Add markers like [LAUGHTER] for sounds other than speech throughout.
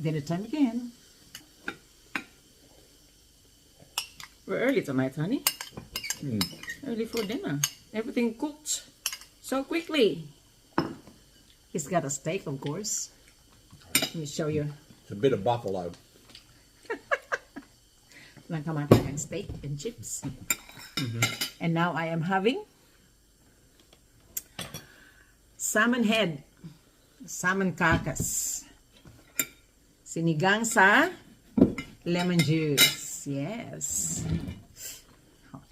Dinner time again. We're early tonight, honey. Hmm. Early for dinner. Everything cooked so quickly. He's got a steak, of course. Let me show you. It's a bit of buffalo. Lang kamatis and steak and chips. Mm-hmm. And now I am having salmon head. Salmon carcass. Sinigang sa lemon juice. Yes. Hot.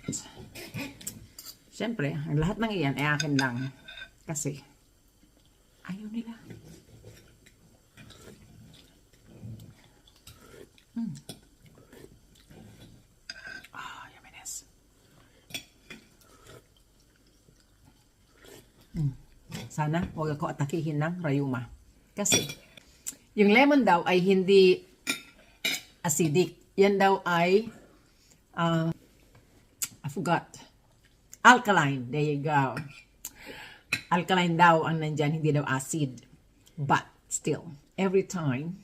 Siyempre, ang lahat ng iyan ay akin lang. Kasi, ayaw nila. Ah, yumminess. Mm. Sana huwag ako atakihin ng rayuma. Kasi, yung lemon daw ay hindi acidic. Yan daw ay, uh, I forgot, alkaline. There you go. Alkaline daw ang nandyan, hindi daw acid. But, still, every time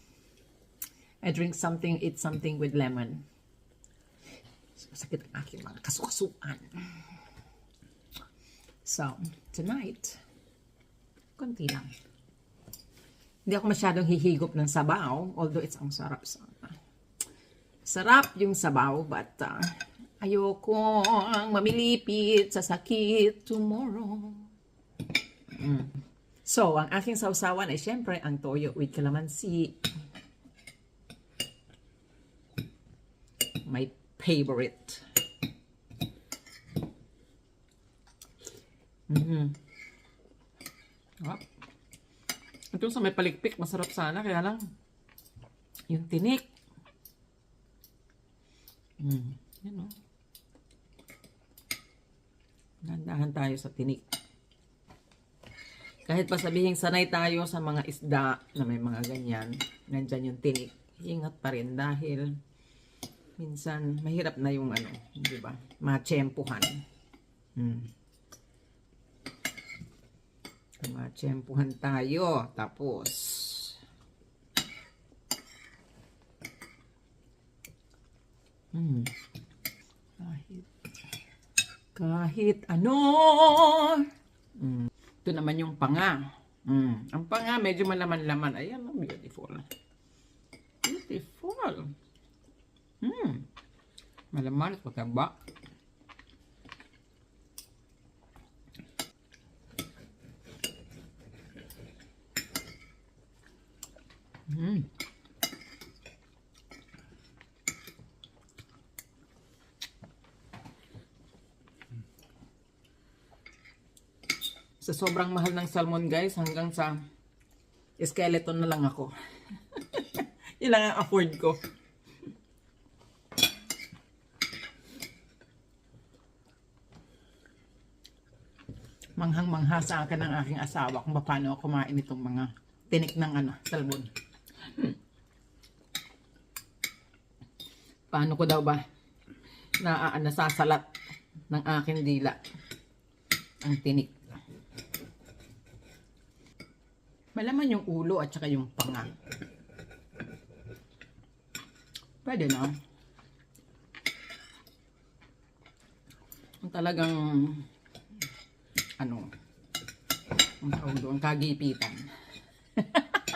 I drink something, eat something with lemon, Sakit ang aking mga kasukasuan. So, tonight, konti lang. Hindi ako masyadong hihigop ng sabaw, although it's ang sarap sana. Sarap yung sabaw, but uh, ayoko ang mamilipit sa sakit tomorrow. Mm. So, ang aking sausawan ay syempre ang toyo with calamansi. My favorite. Mm-hmm. Oh. Ito sa may palikpik, masarap sana, kaya lang yung tinik. Mm. Yan o. Dahan tayo sa tinik. Kahit pa sabihin sanay tayo sa mga isda na may mga ganyan, nandyan yung tinik. Ingat pa rin dahil minsan mahirap na yung ano, di ba? Matsempuhan. Hmm. Matsempuhan tayo. Tapos, hmm. Kahit, kahit ano. Hmm. Ito naman yung panga. Hmm. Ang panga, medyo malaman-laman. Ayan, oh, beautiful. Beautiful. Hmm. Malaman at mataba. Hmm. Sa sobrang mahal ng salmon guys, hanggang sa skeleton na lang ako. [LAUGHS] Yun lang ang afford ko. manghang-mangha sa akin ng aking asawa kung paano ako kumain itong mga tinik ng ano, salmon. Paano ko daw ba na uh, nasasalat ng aking dila ang tinik. Malaman yung ulo at saka yung panga. Pwede na. Ang talagang ano, ang tawag doon, kagipitan. [LAUGHS]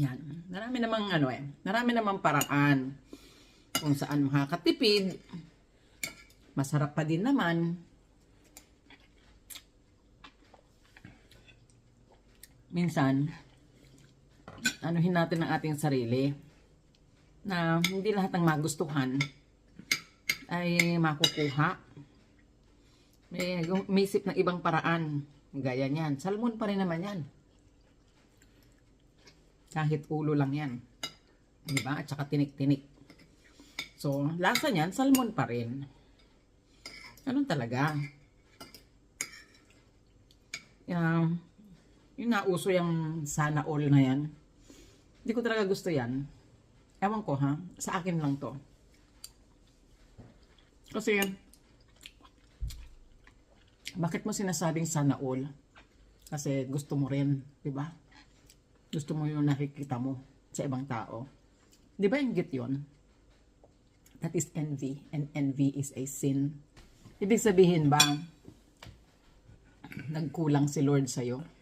Yan. Marami namang ano eh, marami namang paraan kung saan makakatipid. Masarap pa din naman. Minsan, anuhin natin ang ating sarili na hindi lahat ng magustuhan ay makukuha. May umisip ng ibang paraan. Gaya niyan. Salmon pa rin naman yan. Kahit ulo lang yan. Diba? At saka tinik-tinik. So, lasa niyan, salmon pa rin. Ganun talaga. Um, yung nauso yung sana all na yan. Hindi ko talaga gusto yan. Ewan ko ha. Sa akin lang to. Kasi, bakit mo sinasabing sana all? Kasi gusto mo rin, di ba? Gusto mo yung nakikita mo sa ibang tao. Di ba inggit yun? That is envy. And envy is a sin. Ibig sabihin ba, nagkulang si Lord sa'yo?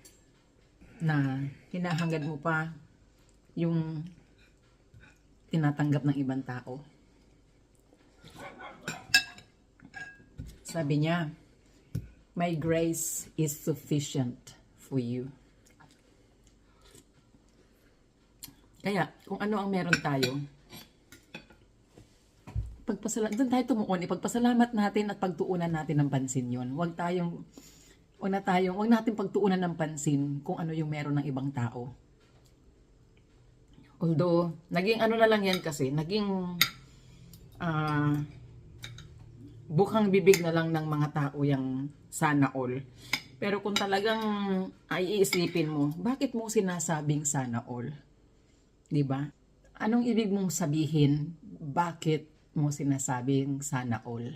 Na hinahangad mo pa yung tinatanggap ng ibang tao? Sabi niya, My grace is sufficient for you. Kaya, kung ano ang meron tayo, pagpasala doon tayo tumuon, ipagpasalamat natin at pagtuunan natin ng pansin yon. Huwag tayong, huwag na tayong, huwag natin pagtuunan ng pansin kung ano yung meron ng ibang tao. Although, naging ano na lang yan kasi, naging ah bukang bibig na lang ng mga tao yung sana all. Pero kung talagang ay iisipin mo, bakit mo sinasabing sana all? 'Di ba? Anong ibig mong sabihin? Bakit mo sinasabing sana all?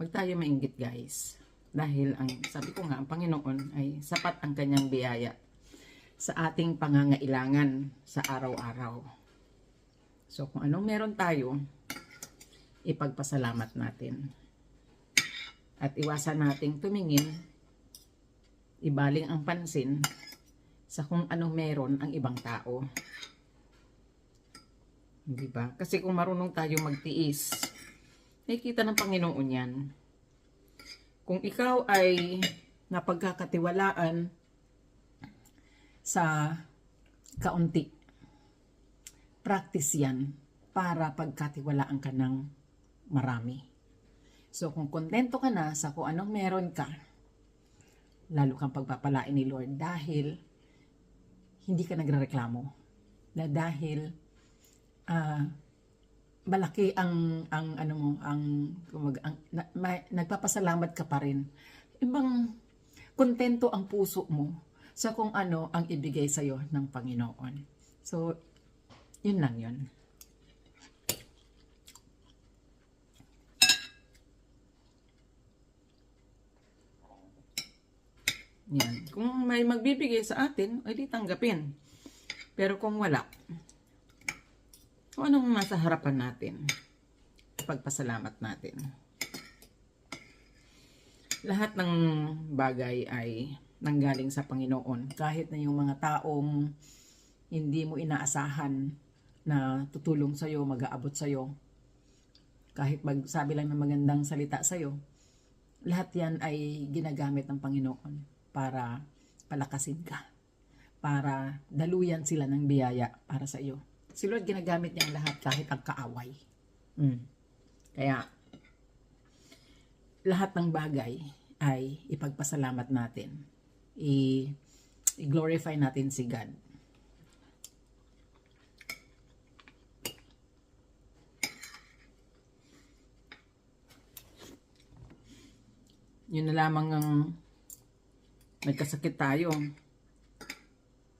Huwag tayo mainggit guys. Dahil ang sabi ko nga, ang Panginoon ay sapat ang kanyang biyaya sa ating pangangailangan sa araw-araw. So kung anong meron tayo, ipagpasalamat natin. At iwasan nating tumingin, ibaling ang pansin sa kung anong meron ang ibang tao. Di? Kasi kung marunong tayo magtiis, nakikita ng Panginoon yan. Kung ikaw ay napagkakatiwalaan sa kaunti, practice yan para pagkatiwalaan ka ng marami. So kung kontento ka na sa kung anong meron ka, lalo kang pagpapalain ni Lord dahil hindi ka nagrereklamo. Na dahil ah, malaki ang ang ano mo ang, kumbaga, ang na, may- nagpapasalamat ka pa rin. Ibang kontento ang puso mo sa kung ano ang ibigay sa iyo ng Panginoon. So yun lang yun. Yan. Kung may magbibigay sa atin, ay di tanggapin. Pero kung wala, kung anong nasa harapan natin, pagpasalamat natin. Lahat ng bagay ay nanggaling sa Panginoon. Kahit na yung mga taong hindi mo inaasahan na tutulong sa'yo, mag-aabot sa'yo. Kahit magsabi lang ng magandang salita sa'yo, lahat yan ay ginagamit ng Panginoon para palakasin ka. Para daluyan sila ng biyaya para sa iyo. Si Lord ginagamit niya ang lahat kahit ang kaaway. Mm. Kaya, lahat ng bagay ay ipagpasalamat natin. I-glorify natin si God. Yun na lamang ang nagkasakit tayo.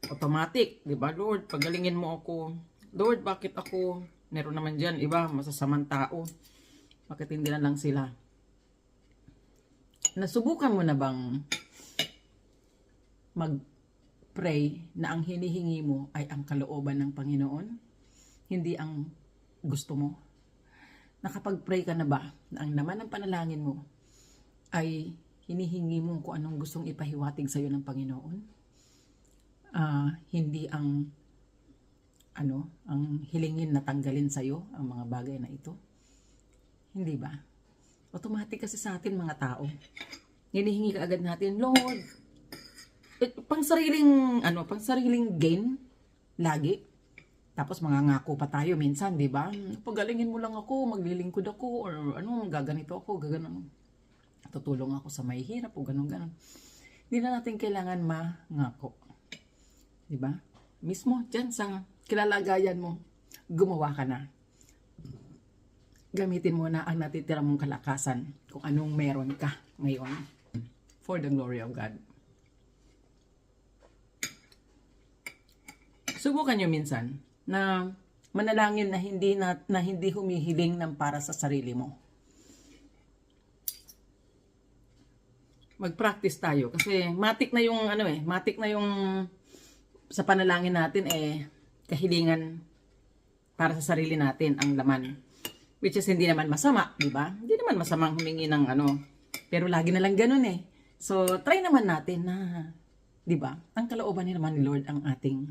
Automatic, di ba Lord? Pagalingin mo ako. Lord, bakit ako? Meron naman dyan, iba, masasamang tao. Bakit hindi na lang sila? Nasubukan mo na bang mag-pray na ang hinihingi mo ay ang kalooban ng Panginoon? Hindi ang gusto mo? Nakapag-pray ka na ba na ang naman ng panalangin mo ay hinihingi mo kung anong gustong ipahiwatig sa iyo ng Panginoon. Ah, hindi ang ano, ang hilingin na tanggalin sa iyo ang mga bagay na ito. Hindi ba? Automatic kasi sa atin mga tao. Hinihingi ka agad natin, Lord. Eh, pang sariling ano, pang sariling gain lagi. Tapos mangangako pa tayo minsan, 'di ba? Pagalingin mo lang ako, maglilingkod ako or ano, gaganito ako, gaganon tutulong ako sa may hirap o ganun ganon. Hindi na natin kailangan mangako. Di ba? Mismo dyan sa kilalagayan mo, gumawa ka na. Gamitin mo na ang natitira mong kalakasan kung anong meron ka ngayon for the glory of God. Subukan nyo minsan na manalangin na hindi na, na hindi humihiling ng para sa sarili mo mag-practice tayo kasi matik na yung ano eh, matik na yung sa panalangin natin eh kahilingan para sa sarili natin ang laman. Which is hindi naman masama, di ba? Hindi naman masamang humingi ng ano. Pero lagi na lang ganun eh. So, try naman natin na, di ba? Ang kalooban ni naman ni Lord ang ating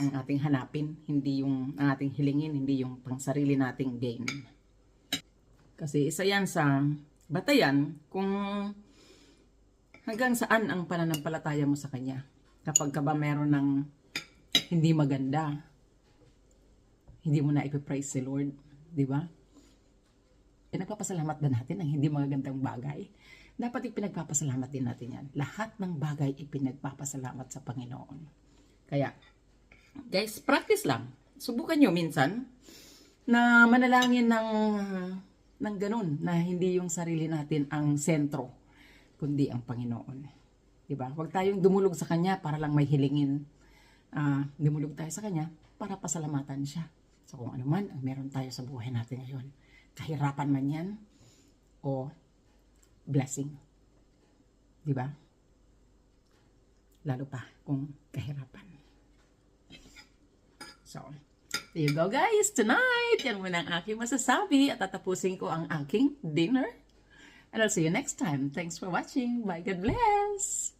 ang ating hanapin, hindi yung ang ating hilingin, hindi yung pangsarili nating gain. Kasi isa yan sa batayan kung hanggang saan ang pananampalataya mo sa Kanya. Kapag ka ba meron ng hindi maganda, hindi mo na ipipraise si Lord, di ba? Pinagpapasalamat ba natin ang hindi magagandang bagay? Dapat ipinagpapasalamat din natin yan. Lahat ng bagay ipinagpapasalamat sa Panginoon. Kaya, guys, practice lang. Subukan nyo minsan na manalangin ng, ng ganun, na hindi yung sarili natin ang sentro, kundi ang Panginoon. Diba? Huwag tayong dumulog sa Kanya para lang may hilingin. Ah, dumulog tayo sa Kanya para pasalamatan siya. So kung ano man ang meron tayo sa buhay natin ngayon, kahirapan man yan, o blessing. Di ba? Lalo pa kung kahirapan. So, there you go guys. Tonight, yan muna ang aking masasabi at tatapusin ko ang aking dinner. And I'll see you next time. Thanks for watching. Bye. God bless.